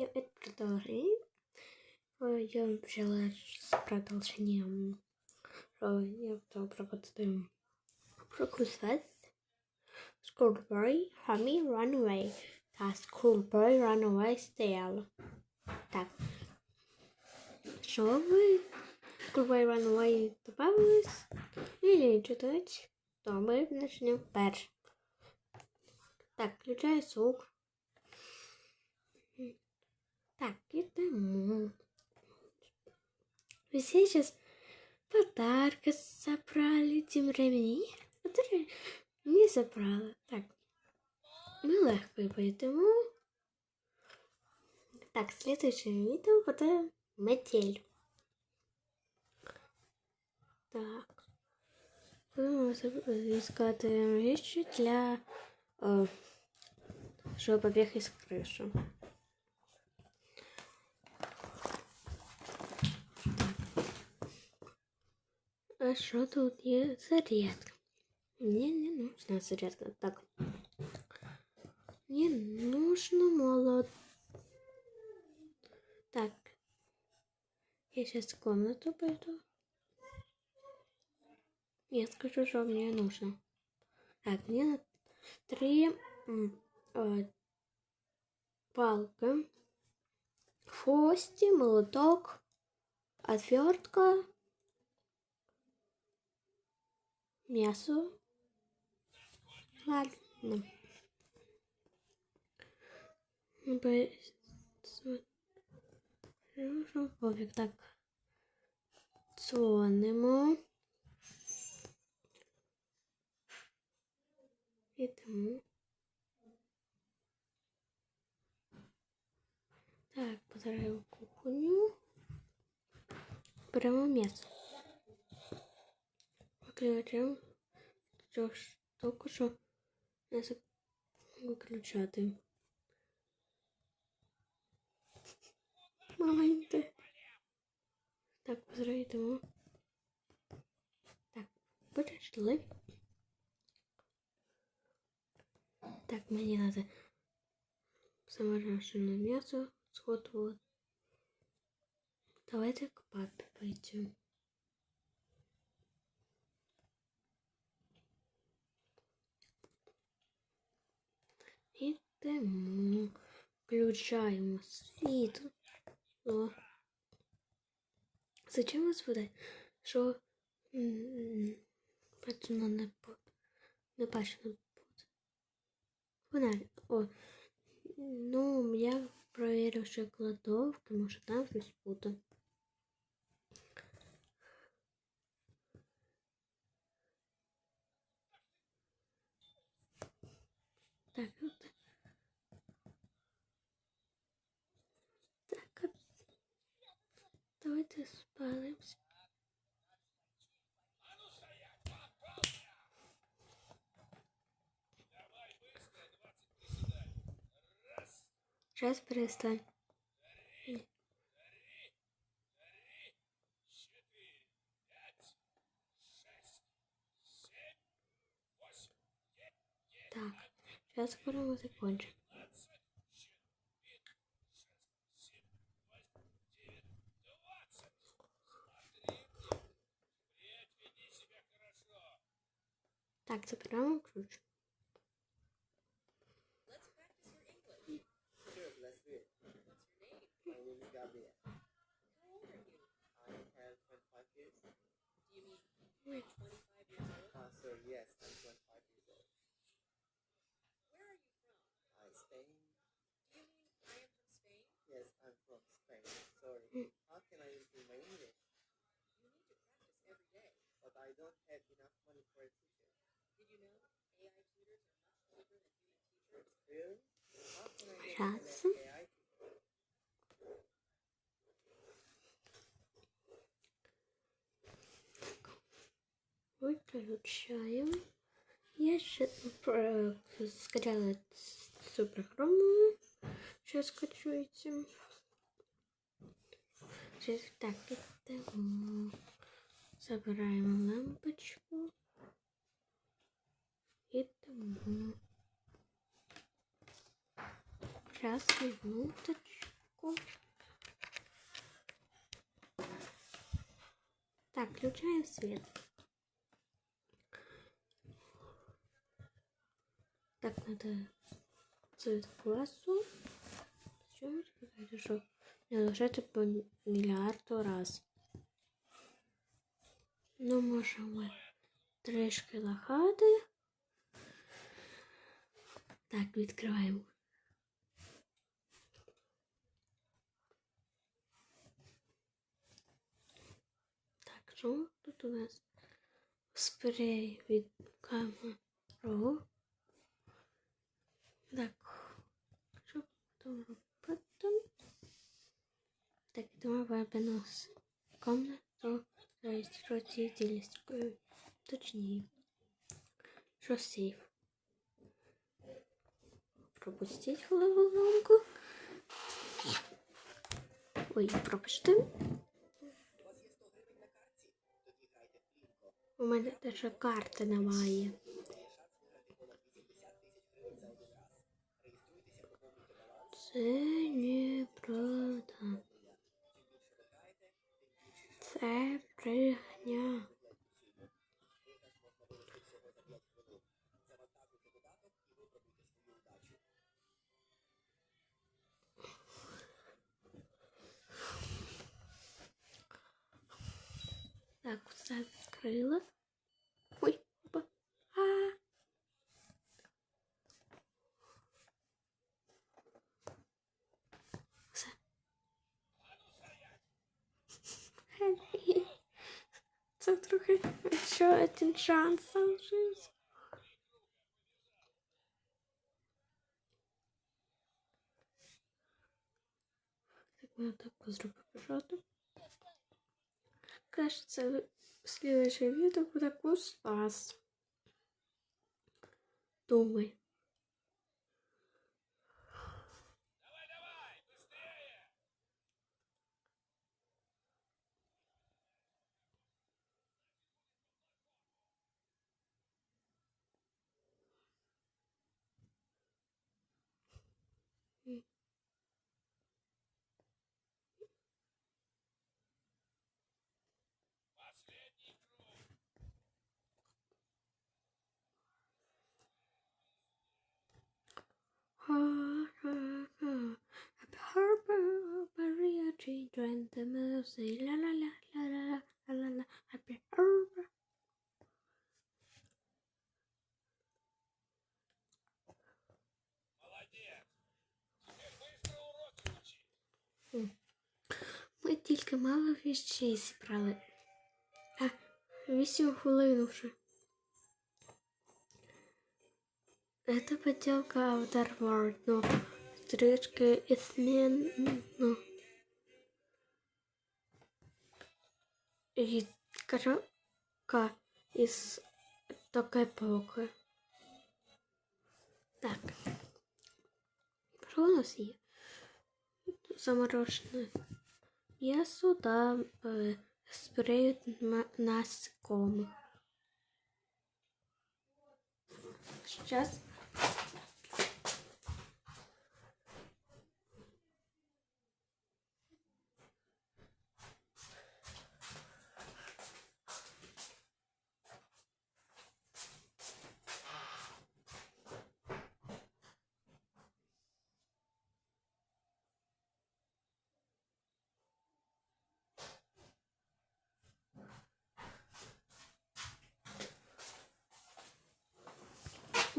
серии это продолжение. Ой, Я взяла с продолжением. Ой, Я взяла продолжение. Прокусать. Schoolboy, Honey, Run Away. Та Schoolboy, Run Away стояла. Так. Що ви? Schoolboy, Run Away добавилось? Или читать? То ми почнемо перше. Так, включаю звук. Так, идем. Вы сейчас подарка забрали тем времени, который не забрала. Так, мы легко поэтому. Так, следующее видео потом метель. Так. Будемо искать вещи для... Э, чтобы побег из крыши. А що тут є зарядка? Мне не нужна зарядка. Так. Мне нужно молот. Так. Я сейчас в комнату пойду. Я скажу, что мне нужно. Так, мне три э, палка, хвости, молоток, отвертка, мясо. Ладно. Б- с- Хорошо, пофіг. Так. Дзвонимо. Ідемо. Так, позираємо кухню. Беремо м'ясо. Виключаємо цю штуку, що м'ясо виключати. Маленьке. Так, позираємо. Так, подошли. Так, мені надо замороженное мясо схватывать. Давайте к папе пойдем. Ідемо, включаємо світло. О. Зачем вас буде? Що бачено не буде? Не бачено буде. Фонарик. О. Ну, я проверю ще кладовки, може там щось буде. Так, от. Так, Давайте спалимося. Сейчас перестань. Так, сейчас скоро мы закончим. Practice every day. But I don't have enough money for Раз. Выключаем. Я сейчас скачала цю програму. Сейчас скачу этим. Сейчас так это забираем лампочку. Ідемо. Сейчас минуточку. кнопку. Так, включаем свет. Так, надо цвет классу. Зачем это что? Не лишати по мільярду раз. Ну, можемо трішки лахати. Так, відкриваємо. Так, що тут у нас? Спрей від камеру. Так, що там робити? Так, думаю, вебинос. Комнату реєстрації ділянською. Точніше. Що сейф? пропустіть головоломку. Ой, пропустив. У мене навіть карти немає. Це не неправда. только еще один шанс сложился. Так, ну так, разрубай, пожалуйста. Кажется, следующее видео будет у вас. Думай. Maria children, the mercy, la la la тільки мало віщей зібрали. А, вісім хвилин вже. Это поделка Outer World, но стрижки изменно. И коробка из такой эпохи. Так. Что у нас есть? Замороженное Я сюда э, спреют насекомых. Сейчас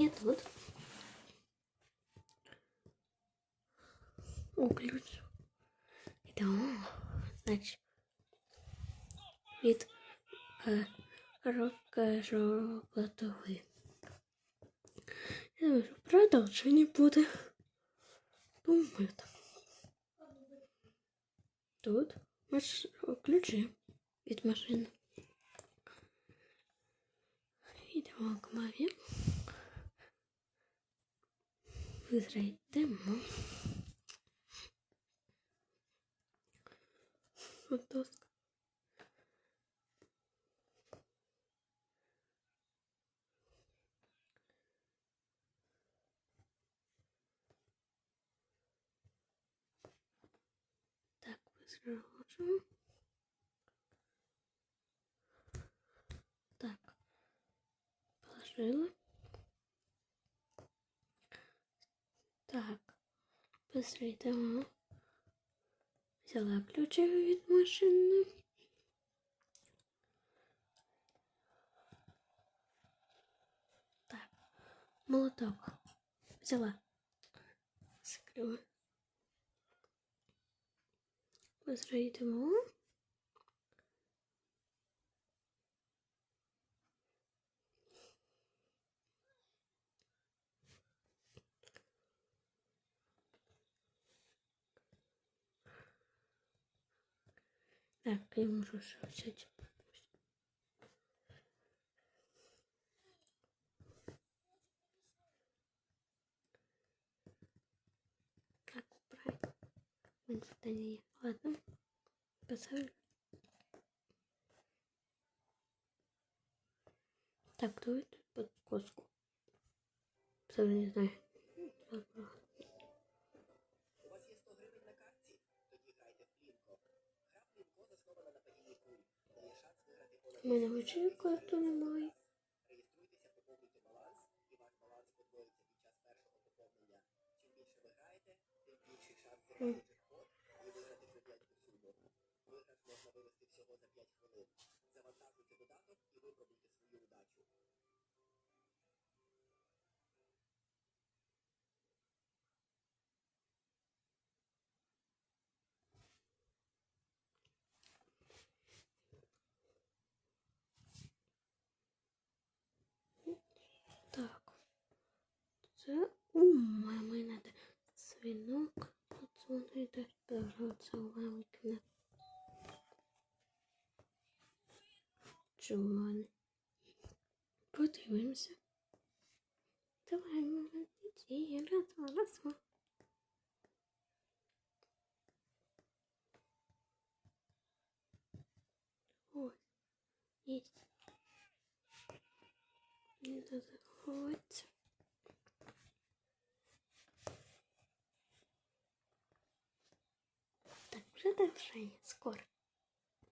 не тут. О, ключ. Да, значит, від е, коробка жовтовий. Я думаю, що продовження буде. Думаю так. Тут маш... ключі від машини. Йдемо к мамі. виграємо. вот ласка. Так, виграємо. Так, положила. Посвітимо. Взяла ключі від машини. Так. Молоток. Взяла. Закрила. Розрийдемо. Так, я можу взяти. Правильно. Мене питання є. Ладно. Поставлю. Так, давайте подсказку. Все не знаю. У мене вечірка то немає. Mm. Завантажуйте додаток і випробуйте свою удачу. Збиратися у мами кімнат. Джон. Подивимося. Давай, мама, іди, раз, раз, раз. Ось, есть. Не заходь. Так, продолжение скоро.